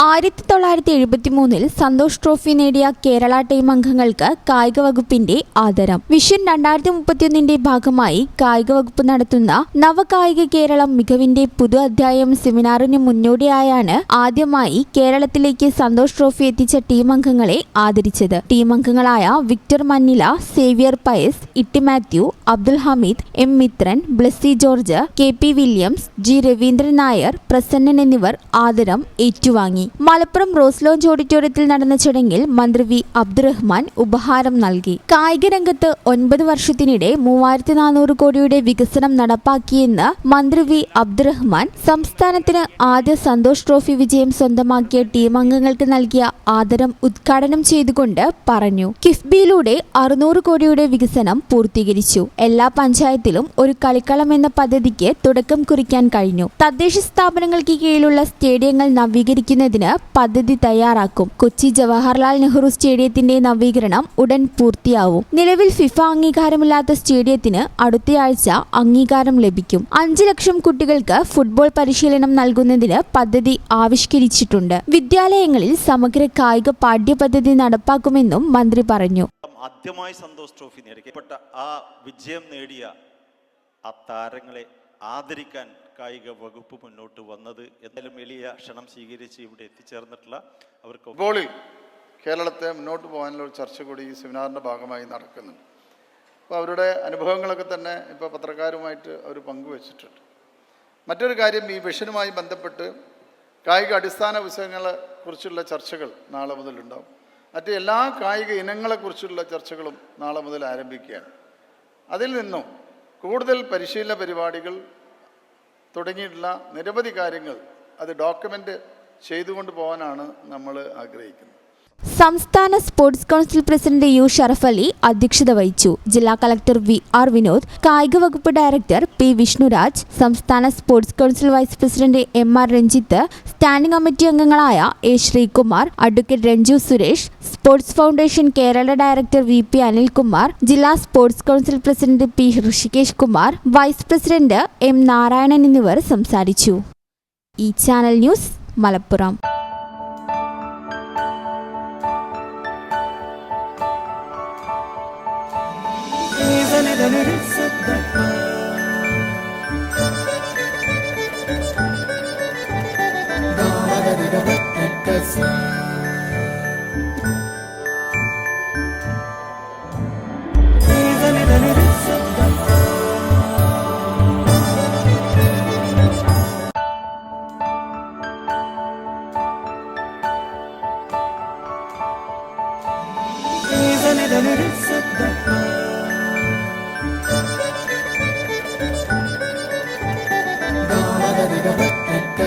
ആയിരത്തി തൊള്ളായിരത്തി എഴുപത്തി മൂന്നിൽ സന്തോഷ് ട്രോഫി നേടിയ കേരള ടീം അംഗങ്ങൾക്ക് കായിക വകുപ്പിന്റെ ആദരം. വിഷൻ രണ്ടായിരത്തി മുപ്പത്തിയൊന്നിന്റെ ഭാഗമായി കായിക വകുപ്പ് നടത്തുന്ന നവകായിക കേരളം മികവിന്റെ പുതു അധ്യായം സെമിനാറിന് മുന്നോടിയായാണ് ആദ്യമായി കേരളത്തിലേക്ക് സന്തോഷ് ട്രോഫി എത്തിച്ച ടീം അംഗങ്ങളെ ആദരിച്ചത്. ടീം അംഗങ്ങളായ Victor Mannila Xavier Pius Itty Mathew Abdul Hameed M Mithran Blessy George K P Williams G Raveendran Nair Prasannan എന്നിവർ ആദരം ഏറ്റുവാങ്ങി. മലപ്പുറം റോസ് ലോഞ്ച് ഓഡിറ്റോറിയത്തിൽ നടന്ന ചടങ്ങിൽ മന്ത്രി വി അബ്ദുറഹ്മാൻ ഉപഹാരം നൽകി. കായിക രംഗത്ത് ഒൻപത് വർഷത്തിനിടെ മൂവായിരത്തി നാനൂറ് കോടിയുടെ വികസനം നടപ്പാക്കിയെന്ന് മന്ത്രി വി അബ്ദുറഹ്മാൻ സംസ്ഥാനത്തിന് ആദ്യ സന്തോഷ് ട്രോഫി വിജയം സ്വന്തമാക്കിയ ടീം അംഗങ്ങൾക്ക് നൽകിയ ആദരം ഉദ്ഘാടനം ചെയ്തുകൊണ്ട് പറഞ്ഞു. കിഫ്ബിയിലൂടെ അറുന്നൂറ് കോടിയുടെ വികസനം പൂർത്തീകരിച്ചു. എല്ലാ പഞ്ചായത്തിലും ഒരു കളിക്കളം എന്ന പദ്ധതിക്ക് തുടക്കം കുറിക്കാൻ കഴിഞ്ഞു. തദ്ദേശ സ്ഥാപനങ്ങൾക്ക് കീഴിലുള്ള സ്റ്റേഡിയങ്ങൾ നവീകരിക്കുന്നതിന് പദ്ധതി തയ്യാറാക്കും. കൊച്ചി ജവഹർലാൽ നെഹ്റു സ്റ്റേഡിയത്തിന്റെ നവീകരണം ഉടൻ പൂർത്തിയാവും. നിലവിൽ ഫിഫ അംഗീകാരമില്ലാത്ത സ്റ്റേഡിയത്തിന് അടുത്തയാഴ്ച അംഗീകാരം ലഭിക്കും. അഞ്ചു ലക്ഷം കുട്ടികൾക്ക് ഫുട്ബോൾ പരിശീലനം നൽകുന്നതിന് പദ്ധതി ആവിഷ്കരിച്ചിട്ടുണ്ട്. വിദ്യാലയങ്ങളിൽ സമഗ്ര കായിക പാഠ്യപദ്ധതി നടപ്പാക്കുമെന്നും മന്ത്രി പറഞ്ഞു. ആദ്യമായി സന്തോഷ് ട്രോഫി നേടിക്കപ്പെട്ട ആ വിജയം നേടിയ ആ താരങ്ങളെ ആദരിക്കാൻ കായിക വകുപ്പ് മുന്നോട്ട് വന്നത് എന്നാലും എളിയ ക്ഷണം സ്വീകരിച്ച് ഇവിടെ എത്തിച്ചേർന്നിട്ടുള്ള അവർക്ക് ഫുട്ബോളിൽ കേരളത്തെ മുന്നോട്ട് പോകാനുള്ള ഒരു ചർച്ച കൂടി ഈ സെമിനാറിന്റെ ഭാഗമായി നടക്കുന്നുണ്ട്. അപ്പോൾ അവരുടെ അനുഭവങ്ങളൊക്കെ തന്നെ ഇപ്പോൾ പത്രക്കാരുമായിട്ട് അവർ പങ്കുവച്ചിട്ടുണ്ട്. മറ്റൊരു കാര്യം ഈ വിഷനുമായി ബന്ധപ്പെട്ട് കായിക അടിസ്ഥാന വിഷയങ്ങളെ കുറിച്ചുള്ള ചർച്ചകൾ നാളെ മുതലുണ്ടാവും. മറ്റ് എല്ലാ കായിക ഇനങ്ങളെക്കുറിച്ചുള്ള ചർച്ചകളും നാളെ മുതൽ ആരംഭിക്കുകയാണ്. അതിൽ നിന്നും കൂടുതൽ പരിശീലന പരിപാടികൾ തുടങ്ങിയിട്ടുള്ള നിരവധി കാര്യങ്ങൾ അത് ഡോക്യുമെന്റ് ചെയ്തുകൊണ്ട് പോകാനാണ് നമ്മൾ ആഗ്രഹിക്കുന്നത്. സംസ്ഥാന sports council president U Sharaf Ali അധ്യക്ഷത വഹിച്ചു. ജില്ലാ കളക്ടർ വി ആർ വിനോദ് കായിക വകുപ്പ് ഡയറക്ടർ പി വിഷ്ണുരാജ് സംസ്ഥാന sports council vice president M R Ranjith standing committee അംഗങ്ങളായ A Sreekumar advocate Ranju Suresh sports foundation Kerala director V P Anilkumar ജില്ലാ sports council president P Hrishikesh Kumar vice president M Narayanan എന്നിവർ സംസാരിച്ചു. ഈ channel news Malappuram. بدل رزتنا دارنا لنبتنا التسليم döneriz hep beraber.